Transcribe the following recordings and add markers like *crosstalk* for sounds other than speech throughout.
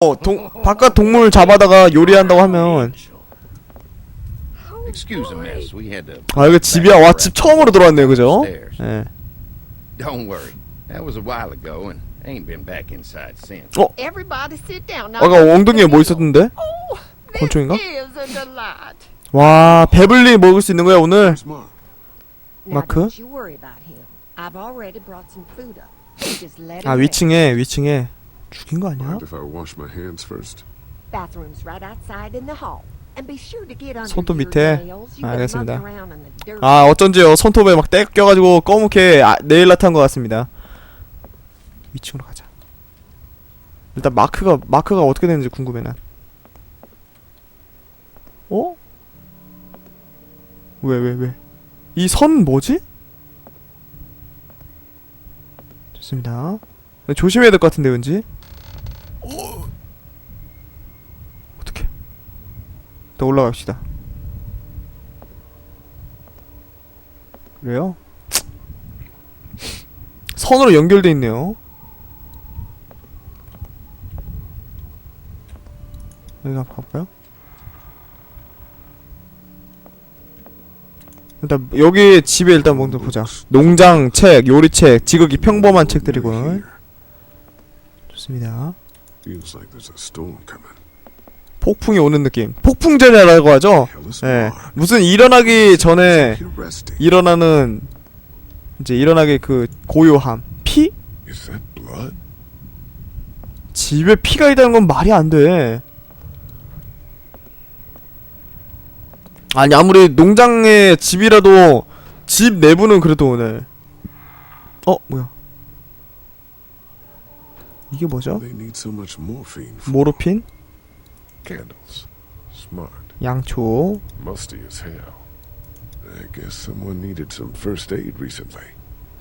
어, 동, 바깥 동물 잡아다가 요리한다고 하면 Excuse the mess. We had to. 아 이거 집이야 와 집 처음으로 들어왔네요 그죠? Stairs. 예. Don't worry. That was a while ago, and ain't been back inside since. Everybody sit down. Now, 아까 엉덩이에 뭐? Oh, this 권총인가? is a delight. 와 배불리 먹을 수 있는 거야 오늘 Smart. Now, Mark? don't you worry about him. I've already brought some food up. You just let him 아. 위층에 위층에 죽인 거 아니야? Mind if I wash my hands first? Bathroom's right outside in the hall. And be sure to get under 손톱 your 밑에. nails. 아, been 알겠습니다. mucking around in the dirt. 아 어쩐지요 손톱에 막 떼 껴가지고 검게 아, 네일 아트 한 것 같습니다 위층으로 가자 일단 마크가 마크가 어떻게 되는지 궁금해 난 어? 왜 왜 왜? 이 선 뭐지? 좋습니다 조심해야 될 것 같은데 왠지 어떻게 일단 올라갑시다 그래요? 선으로 연결돼 있네요. 여기 한번 가볼까요? 일단 여기 집에 일단 먼저 보자. 농장 책, 요리 책, 지극히 평범한 Here. 좋습니다. Feels like there's a storm coming. 폭풍이 오는 느낌. 폭풍전야라고 하죠. 예. 무슨 일어나기 전에. 일어나는 이제 일어나기 그 고요함. 피? 집에 피가 있다는 건 말이 안 돼. 아니 아무리 농장의 집이라도 집 내부는 그래도 오늘 어 뭐야 이게 뭐죠? 모르핀, candles. Smart. 양초, Musty as hell. I guess someone needed some first aid recently.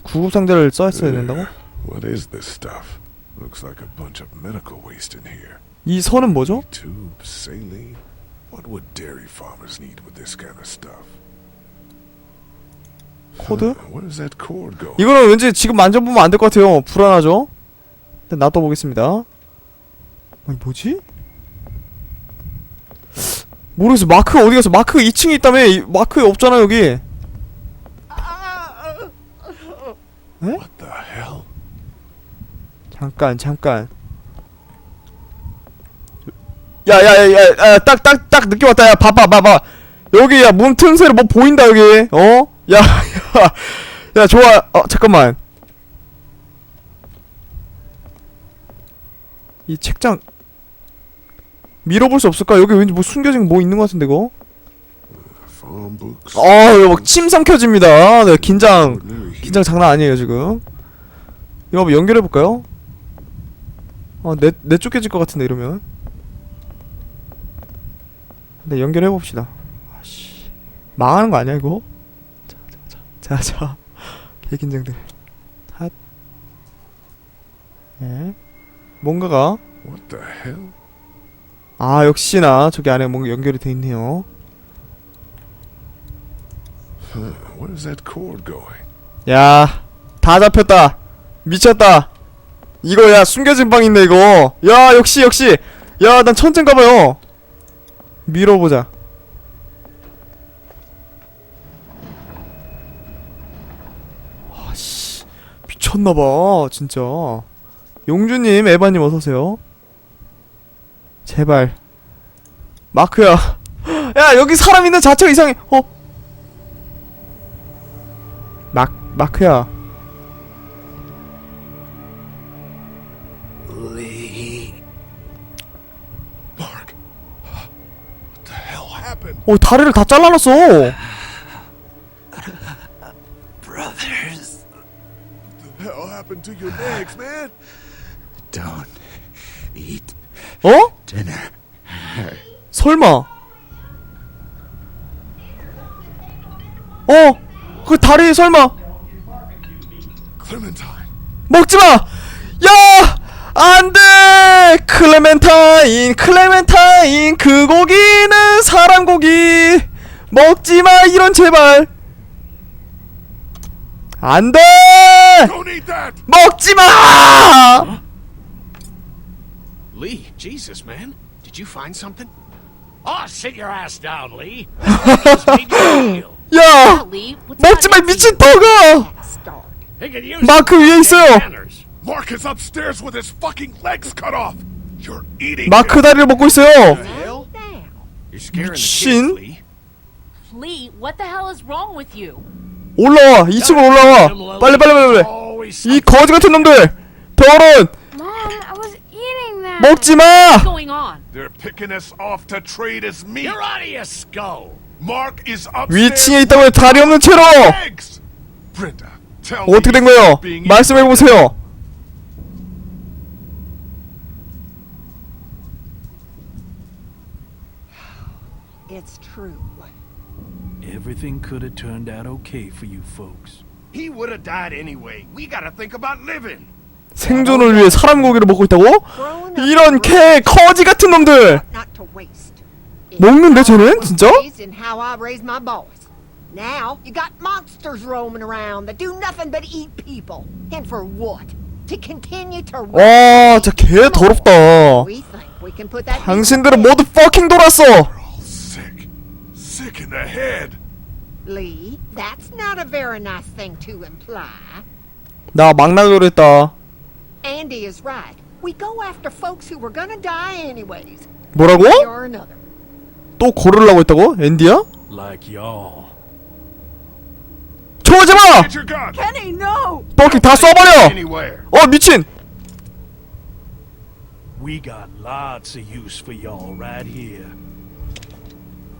구급 상자를 써있어야 된다고? What is this stuff? Looks like a bunch of medical waste in here. 이 선은 뭐죠? Tube, saline. What would dairy farmers need with this kind of stuff? 코드? 이거는 왠지 지금 만져보면 안 될 것 같아요. 불안하죠? 일단 놔둬보겠습니다. 아니 뭐지? 모르겠어. 마크가 어디 갔어? 마크 2층에 있다며? 이- 마크 없잖아 여기. Hell? 잠깐 잠깐. 야야야야 딱 딱 딱 느낌 왔다. 야 봐봐 봐봐. 여기 야문 틈새로 뭐 보인다 여기. 어? 야 야. *laughs* 야 좋아. 어 잠깐만. 이 책장 밀어볼 수 없을까? 여기 왠지 뭐 숨겨진 뭐 있는 것 같은데 이거? 아 이거 막 침 삼켜집니다. 네 긴장. 긴장 장난 아니에요 지금. 이거 한번 연결해 볼까요? 어내 내쫓겨질 것 같은데 이러면. 네 연결해 봅시다. 아씨 망하는 거 아니야 이거? 자자자자자 개 긴장들. 핫. 예. 뭔가가 What the hell? 아 역시나 저기 안에 뭔가 연결이 돼 있네요. 야, 다 잡혔다. 미쳤다. 이거 야 숨겨진 방 있네 이거. 야 역시 역시. 야 난 천재인가봐요. 밀어보자. 아씨 미쳤나봐 진짜. 용주님, 에바님 어서 오세요. 제발. 마크야. 야 여기 사람 있는 자체가 이상해. 어? 마 마크야. Mark! What the hell happened? 어 다리를 다 잘라놨어. Brothers, What the hell happened to your legs, man? don't eat 어? 설마? 어? 그 다리 설마! 먹지 마! 야! 안 돼! 클레멘타인, 클레멘타인, 그 고기는 사람 고기! 먹지 마, 이런 제발! 안 돼! 먹지 마! Lee, Jesus, man. Did you find something? Oh, sit your ass down, Lee. 야 Lee, what's 먹지 마 미친 use 마크 위에 있어요. Mark is upstairs with his fucking legs cut off. You're eating. 마크. 다리를 먹고 있어요 kids, Lee. Lee, what the hell is wrong with you? 올라와 2층으로 올라와 빨리 빨리 빨리 빨리 이 거지 같은 놈들 더러운 먹지 마 What's going on? They're picking us off to trade as meat. You're out of your skull. Mark is upstairs. 위층에 있다고 해 다리 없는 채로 Legs. Brenda, tell me 어떻게 된 he's 거예요 being 말씀해 eaten. 보세요 It's true. Everything could have turned out okay for you folks. He would have died anyway. We gotta think about living. 생존을 위해 사람 고기를 먹고 있다고? 이런 개 거지 같은 놈들. 먹는데 쟤는? 진짜? raised in how I raised my boys. Now you got monsters roaming around that do nothing but eat people. And for what? To continue to 와 진짜 개 더럽다 당신들은 모두 퍼킹 돌았어 All sick. Sick in the head. Lee, that's not a very nice thing to imply. 나막 나가기로 했다 Andy is right. We go after folks who were gonna die anyways, 뭐라고? way or another. 또 고르려고 했다고? 앤디야? Like y'all. 쳐오지마! Get your gun. Kenny, no! 퍼킹 다 쏴버려! Anywhere. 어 미친! We got lots of use for y'all right here.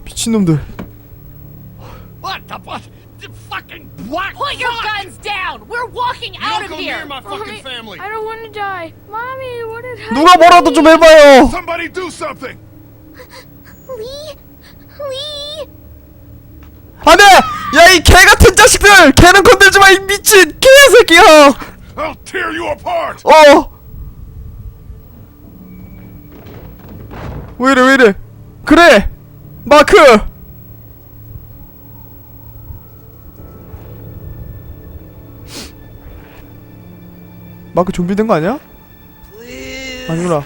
미친놈들 What the what? The fucking what? Put your guns down! We're walking out Don't of go here! near my fucking Mommy, family. I don't want to die. Mommy, what did happen? 누가 뭐라도 좀 해봐요 Somebody do something. Lee? Lee? 안돼! 야 이 개 같은 자식들! 개는 건들지 마 이 미친 개 새끼야! I'll tear you apart. 어! 왜 이래 왜 이래 그래! 마크! 마크 좀비 된 거 아니야? 아니구나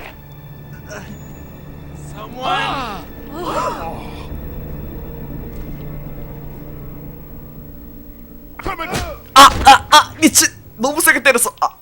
Come and 아 미친! 너무 세게 때렸어 아.